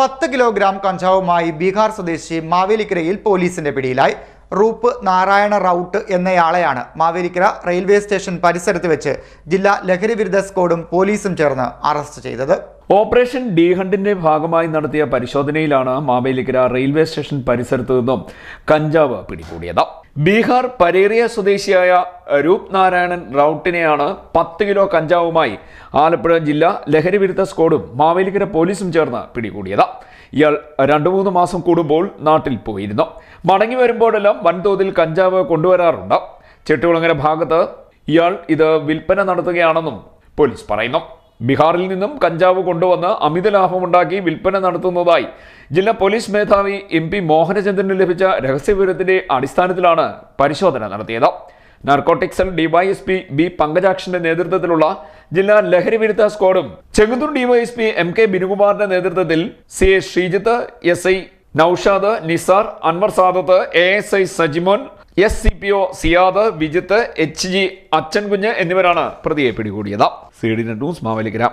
പത്ത് കിലോഗ്രാം കഞ്ചാവുമായി ബീഹാർ സ്വദേശി മാവേലിക്കരയിൽ പോലീസിന്റെ പിടിയിലായി. റൂപ്പ് നാരായണ റൌട്ട് എന്നയാളെയാണ് മാവേലിക്കര റെയിൽവേ സ്റ്റേഷൻ പരിസരത്ത് വെച്ച് ജില്ലാ ലഹരി വിരുദ്ധ സ്ക്വാഡും പോലീസും ചേർന്ന് അറസ്റ്റ് ചെയ്തത്. ഓപ്പറേഷൻ ഡി ഹണ്ടിന്റെ ഭാഗമായി നടത്തിയ പരിശോധനയിലാണ് മാവേലിക്കര റെയിൽവേ സ്റ്റേഷൻ പരിസരത്തു നിന്നും കഞ്ചാവ് പിടികൂടിയത്. ബീഹാർ പരേറിയ സ്വദേശിയായ രൂപ് നാരായണൻ റൌട്ടിനെയാണ് പത്ത് കിലോ കഞ്ചാവുമായി ആലപ്പുഴ ജില്ലാ ലഹരി വിരുദ്ധ സ്ക്വാഡും മാവേലിക്കര പോലീസും ചേർന്ന് പിടികൂടിയത്. ഇയാൾ രണ്ടു മൂന്ന് മാസം കൂടുമ്പോൾ നാട്ടിൽ പോയിരുന്നു. മടങ്ങി വരുമ്പോഴെല്ലാം വൻതോതിൽ കഞ്ചാവ് കൊണ്ടുവരാറുണ്ട്. ചെട്ടുകുളങ്ങര ഭാഗത്ത് ഇയാൾ ഇത് വിൽപ്പന നടത്തുകയാണെന്നും പോലീസ് പറയുന്നു. ബീഹാറിൽ നിന്നും കഞ്ചാവ് കൊണ്ടുവന്ന് അമിത ലാഭമുണ്ടാക്കി വിൽപ്പന നടത്തുന്നതായി ജില്ലാ പോലീസ് മേധാവി എം പി മോഹനചന്ദ്രന് ലഭിച്ച രഹസ്യവിവരത്തിന്റെ അടിസ്ഥാനത്തിലാണ് പരിശോധന നടത്തിയത്. നാർക്കോട്ടിക് സെൽ ഡിവൈഎസ്പി ബി പങ്കജാക്ഷന്റെ നേതൃത്വത്തിലുള്ള ജില്ലാ ലഹരി വിരുദ്ധ സ്ക്വാഡും ചെങ്ങന്നൂർ ഡിവൈഎസ്പി എം കെ ബിനുകുമാറിന്റെ നേതൃത്വത്തിൽ C A Sreejith S I Noushad Nisar Anwar Sadath A S I Sajimon S C P O Siyad Vijith H G Achankunju എന്നിവരാണ് പ്രതിയെ പിടികൂടിയത്. C D News Mavelikkara.